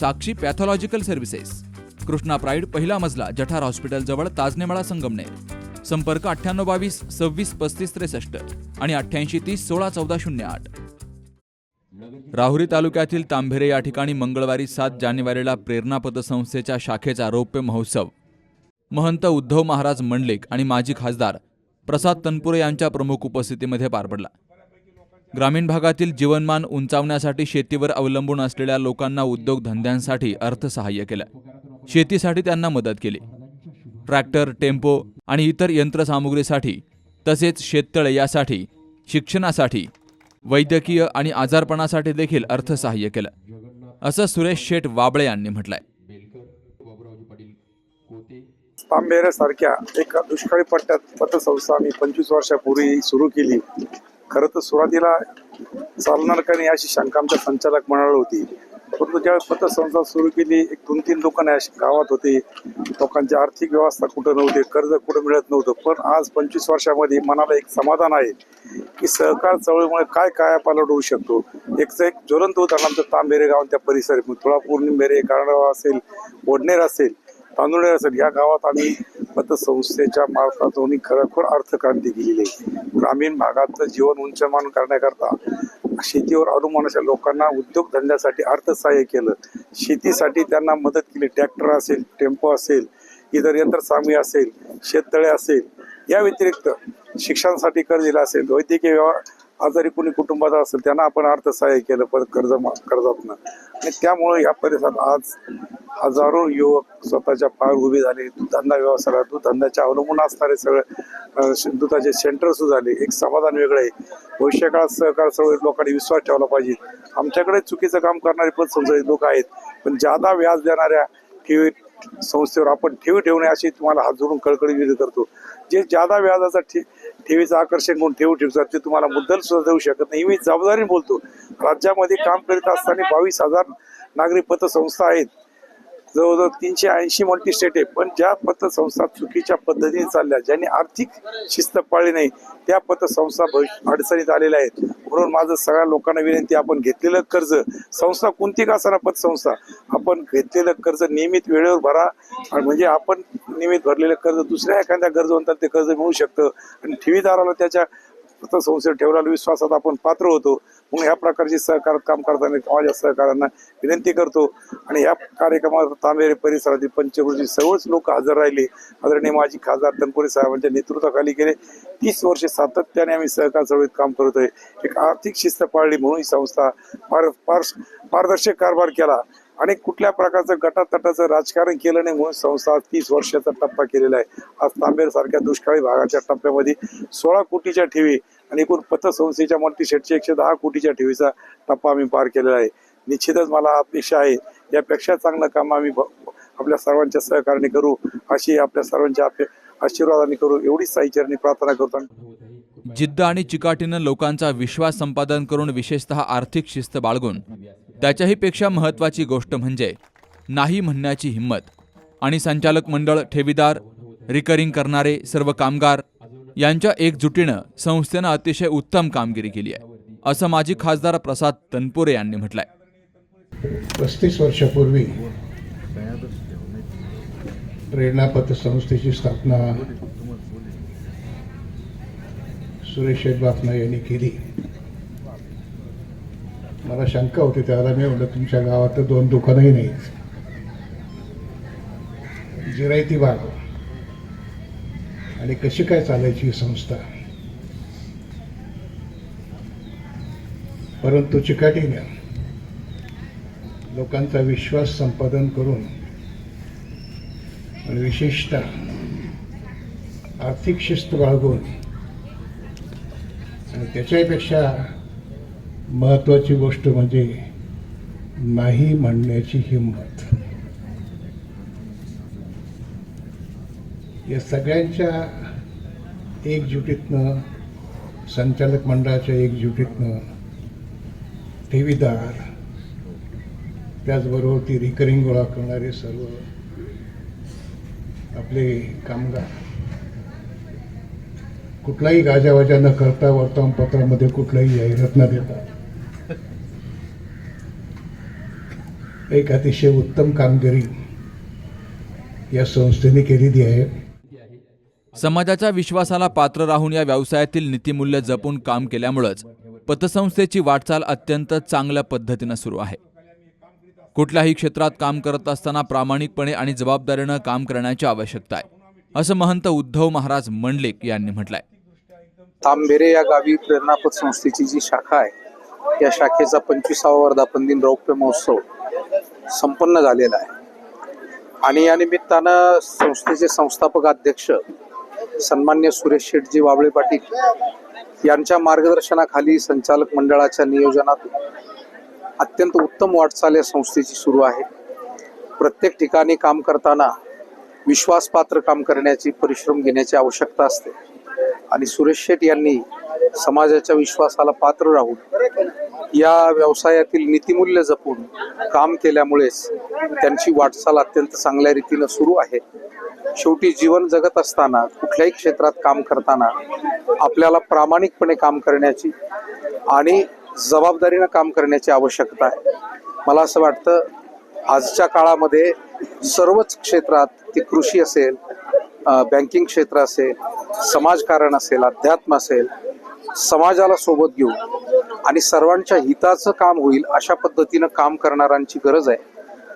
Sakshi pathological services. Krishna pride पहिला मजला जठार hospital जवळ ताजनेमाळा संगमनेर. संपर्क अठ्ठ्याण्णव बावीस सव्वीस पस्तीस त्रेसष्ट आणि अठ्ठ्याऐंशी तीस सोळा चौदा शून्य आठ. राहुरी तालुक्यातील तांभेरे या ठिकाणी मंगळवारी सात जानेवारीला प्रेरणा पतसंस्थेच्या शाखेचा रौप्य महोत्सव. महंत उद्धव महाराज मंडलिक आणि माजी खासदार प्रसाद तनपुरे यांच्या प्रमुख उपस्थितीमध्ये पार पडला. ग्रामीण भागातील जीवनमान उंचावण्यासाठी शेतीवर अवलंबून असलेल्या लोकांना उद्योगधंद्यांसाठी अर्थसहाय्य केलं. शेतीसाठी त्यांना मदत केली. ट्रॅक्टर टेम्पो आणि इतर यंत्रसामुग्रीसाठी तसेच शेततळे यासाठी शिक्षणासाठी वैद्यकीय आणि आजारपणासाठी देखील अर्थसहाय्य केलं. असं सुरेश शेठ वाबळे यांनी म्हटलंय. तांबेरे सारख्या एका दुष्काळी पट्ट्यात पतसंस्था आम्ही पंचवीस वर्षापूर्वी सुरू केली. खरं तर सुरुवातीला चालणार का नाही अशी शंका आमच्या संचालक मंडळाला होती. परंतु ज्यावेळेस पतसंस्था सुरू केली एक दोन तीन दुकानं अशी गावात होती. लोकांची आर्थिक व्यवस्था कुठं नव्हती कर्ज कुठं मिळत नव्हतं. पण आज पंचवीस वर्षामध्ये मनाला एक समाधान आहे की सहकार चळवळीमुळे काय काय पालट होऊ शकतो? एकचं एक ज्वलंत उदाहरण आमचं तांबेरे गाव त्या परिसरात. तुळापूर निंबेरे कारंडगाव असेल वडनेर असेल तांदुळेर असेल या गावात आम्ही पतसंस्थेच्या मार्फत खरोखर अर्थक्रांती केलेली आहे. ग्रामीण भागातलं जीवन उंचमान करण्याकरता शेतीवर अवलंबून अशा लोकांना उद्योगधंद्यासाठी अर्थसहाय्य केलं. शेतीसाठी त्यांना मदत केली. ट्रॅक्टर असेल टेम्पो असेल इतर यंत्रसामी असेल शेततळे असेल. या व्यतिरिक्त शिक्षणासाठी कर्ज दिला असेल. वैद्यकीय व्यवहार आजारी कोणी कुटुंबात असेल त्यांना आपण अर्थसहाय्य केलं परत कर्ज कर्जातनं. आणि त्यामुळे या परिसरात आज हजारो युवक स्वतःच्या पायावर उभे झाले. धंदा व्यवसायाला धंद्याच्या अवलंबून असणारे सगळे दुधाचे सेंटर सुरू झाले. एक समाधान वेगळं आहे. भविष्यकाळात सहकार सर्व लोकांनी विश्वास ठेवला पाहिजे. आमच्याकडे चुकीचं काम करणारे पण संशयित लोक आहेत. पण जादा व्याज देणाऱ्या किंवा संस्थेवर आपण ठेवी ठेवणे अशी तुम्हाला हात जोडून कळकळी विधी करतो. जे जादा व्याजाचा ठे ठेवीचं आकर्षण म्हणून ठेवू ठेवतात ते तुम्हाला मुद्दल सुद्धा देऊ शकत नाही. मी जबाबदारीने बोलतो राज्यामध्ये काम करीत असताना बावीस हजार नागरी पतसंस्था आहेत. जवळजवळ तीनशे ऐंशी मल्टी स्टेट आहे. पण ज्या पतसंस्था चुकीच्या पद्धतीने चालल्या ज्यांनी आर्थिक शिस्त पाळली नाही त्या पतसंस्था भविष्य अडचणीत आलेल्या आहेत. म्हणून माझं सगळ्या लोकांना विनंती आपण घेतलेलं कर्ज संस्था कोणती का असणार पतसंस्था? आपण घेतलेलं कर्ज नियमित वेळेवर भरा आणि म्हणजे आपण नियमित भरलेलं कर्ज दुसऱ्या एखाद्या गरजवंताला ते कर्ज मिळू शकतं. आणि ठेवीदाराला त्याच्या संस्थेवर ठेवलेल्या विश्वासात आपण पात्र होतो. म्हणून ह्या प्रकारची सहकार काम करताना माझ्या सहकाऱ्यांना विनंती करतो. आणि या कार्यक्रमात तांबेरे परिसरातील पंचकृषी सर्वच लोक हजर राहिले. आदरणीय माजी खासदार तनपुरे साहेबांच्या नेतृत्वाखाली गेले. तीस वर्षे सातत्याने आम्ही सहकार चळवळीत काम करतोय एक आर्थिक शिस्त पाळली म्हणून ही संस्था पार पार पारदर्शक कारभार केला. आणि कुठल्या प्रकारचं गटातटाचं राजकारण केलं नाही म्हणून संस्था तीस वर्षाचा टप्पा केलेला आहे. आज तांबेर सारख्या दुष्काळी भागाच्या टप्प्यामध्ये सोळा कोटीच्या ठेवी आणि एकूण पतसंस्थेच्या मल्टी शेटचे एकशे दहा कोटीच्या ठेवीचा टप्पा आम्ही पार केलेला आहे. निश्चितच मला अपेक्षा आहे यापेक्षा चांगलं काम आम्ही आपल्या सर्वांच्या सहकार्याने करू अशी आपल्या सर्वांच्या आपल्या आशीर्वादाने करू एवढीच साईचरणी प्रार्थना करतो जिद्द आणि चिकाटीनं लोकांचा विश्वास संपादन करून विशेषतः आर्थिक शिस्त बाळगून त्याच्याही पेक्षा महत्त्वाची गोष्ट म्हणजे नाही म्हणण्याची हिंमत. आणि संचालक मंडळ ठेवीदार रिकरिंग करणारे सर्व कामगार यांच्या एकजुटीनं संस्थेनं अतिशय उत्तम कामगिरी केली आहे असं माजी खासदार प्रसाद तनपुरे यांनी म्हटलंय. पस्तीस वर्षापूर्वी प्रेरणा पतसंस्थेची स्थापना सुरेश शेठ यांनी केली. मला शंका होती त्याला मी म्हणलं तुमच्या गावात तर दोन दुकानही नाहीत. जिरायती बाग. आणि कशी काय चालायची ही संस्था? परंतु चिकाटीने लोकांचा विश्वास संपादन करून आणि विशेषतः आर्थिक शिस्त बाळगून आणि त्याच्यापेक्षा महत्त्वाची गोष्ट म्हणजे नाही म्हणण्याची हिंमत. या सगळ्यांच्या एकजुटीतनं संचालक मंडळाच्या एकजुटीतनं ठेवीदार त्याचबरोबर ती रिकरिंग गोळा करणारे सर्व आपले कामगार कुठलाही गाजावाजा न करता वर्तमानपत्रामध्ये कुठलाही जाहिरात न देता एक अतिशय उत्तम कामगिरी या संस्थेने केलेली आहे. समाजाच्या विश्वासाला पात्र राहून या व्यवसायातील नीतिमूल्य जपून काम केल्यामुळंच पतसंस्थेची वाटचाल अत्यंत चांगल्या पद्धतीनं सुरू आहे. कुठल्याही क्षेत्रात काम करत असताना प्रामाणिकपणे आणि जबाबदारीनं काम करण्याची आवश्यकता आहे असं महंत उद्धव महाराज मंडलिक यांनी म्हटलंय. तांबेरे या गावी प्रेरणापत संस्थेची जी शाखा आहे या शाखेचा पंचवीसावा वर्धापन दिन रौप्य महोत्सव संपन्न झालेला आहे. आणि या निमित्तानं संस्थेचे संस्थापक अध्यक्ष सन्मान्य सुरेश शेटजी वाबळे पाटील यांच्या मार्गदर्शनाखाली संचालक मंडळाच्या नियोजनातून अत्यंत उत्तम वाटचाल या संस्थेची सुरू आहे. प्रत्येक ठिकाणी काम करताना विश्वासपात्र काम करण्याची परिश्रम घेण्याची आवश्यकता असते. आणि सुरेश शेट यांनी समाजाच्या विश्वासाला पात्र राहून या व्यवसायातील नीतिमूल्य जपून काम केल्यामुळेच त्यांची वाटचाल अत्यंत चांगल्या रीतीनं सुरू आहे. शेवटी जीवन जगत असताना कुठल्याही क्षेत्रात काम करताना आपल्याला प्रामाणिकपणे काम करण्याची आणि जबाबदारीनं काम करण्याची आवश्यकता आहे. मला असं वाटतं आजच्या काळामध्ये सर्वच क्षेत्रात ती कृषी असेल बँकिंग क्षेत्र असेल समाजकारण असेल अध्यात्म असेल समाजाला सोबत घेऊन आणि सर्वांच्या हिताचं काम होईल अशा पद्धतीनं काम करणाऱ्यांची गरज आहे.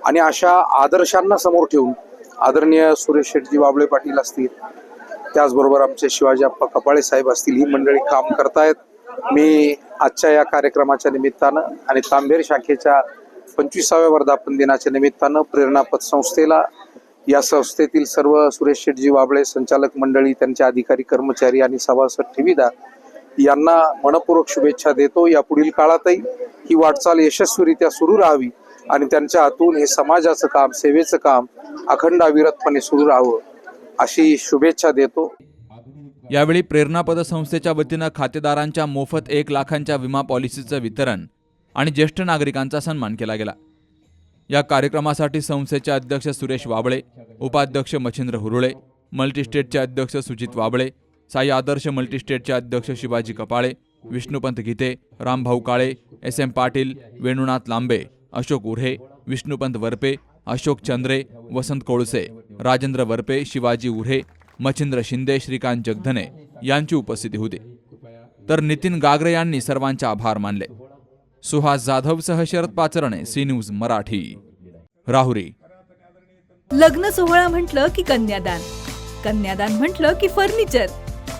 आणि अशा आदर्शांना समोर ठेवून आदरणीय सुरेश शेटजी बाबळे पाटील असतील त्याचबरोबर आमचे शिवाजी अप्पा कपाळे साहेब असतील ही मंडळी काम करतायत. मी आजच्या या कार्यक्रमाच्या निमित्तानं आणि तांबेर शाखेच्या पंचवीसाव्या वर्धापन दिनाच्या निमित्तानं प्रेरणापत संस्थेला या संस्थेतील सर्व सुरेश शेटजी वाबळे संचालक मंडळी त्यांचे अधिकारी कर्मचारी आणि सभासद ठेवीदार यांना मनपूर्वक शुभेच्छा देतो. या पुढील काळातही ही वाटचाल यशस्वीरित्या सुरू राहावी आणि त्यांच्या हातून हे समाजाचं काम सेवेचं काम अखंड अविरतपणे सुरू राहावं अशी शुभेच्छा देतो. यावेळी प्रेरणापद संस्थेच्या वतीनं खातेदारांच्या मोफत एक लाखांच्या विमा पॉलिसीचं वितरण आणि ज्येष्ठ नागरिकांचा सन्मान केला गेला. या कार्यक्रमासाठी संस्थेचे अध्यक्ष सुरेश वाबळे उपाध्यक्ष मच्छिंद्र हुरुळे मल्टीस्टेटचे अध्यक्ष सुजित वाबळे साई आदर्श मल्टीस्टेटचे अध्यक्ष शिवाजी कपाळे विष्णुपंत गीते रामभाऊ काळे एस एम पाटील वेणुनाथ लांबे अशोक उर्हे विष्णुपंत वरपे अशोक चंद्रे वसंत कोळसे राजेंद्र वरपे शिवाजी उर्हे मच्छिंद्र शिंदे श्रीकांत जगधने यांची उपस्थिती होती. तर नितीन गागरे यांनी सर्वांचे आभार मानले. सुहास जाधवसह शरद पाचरणे सी न्यूज मराठी. राहुरी. लग्न सोहळा म्हटलं की कन्यादान. कन्यादान म्हटलं की फर्निचर.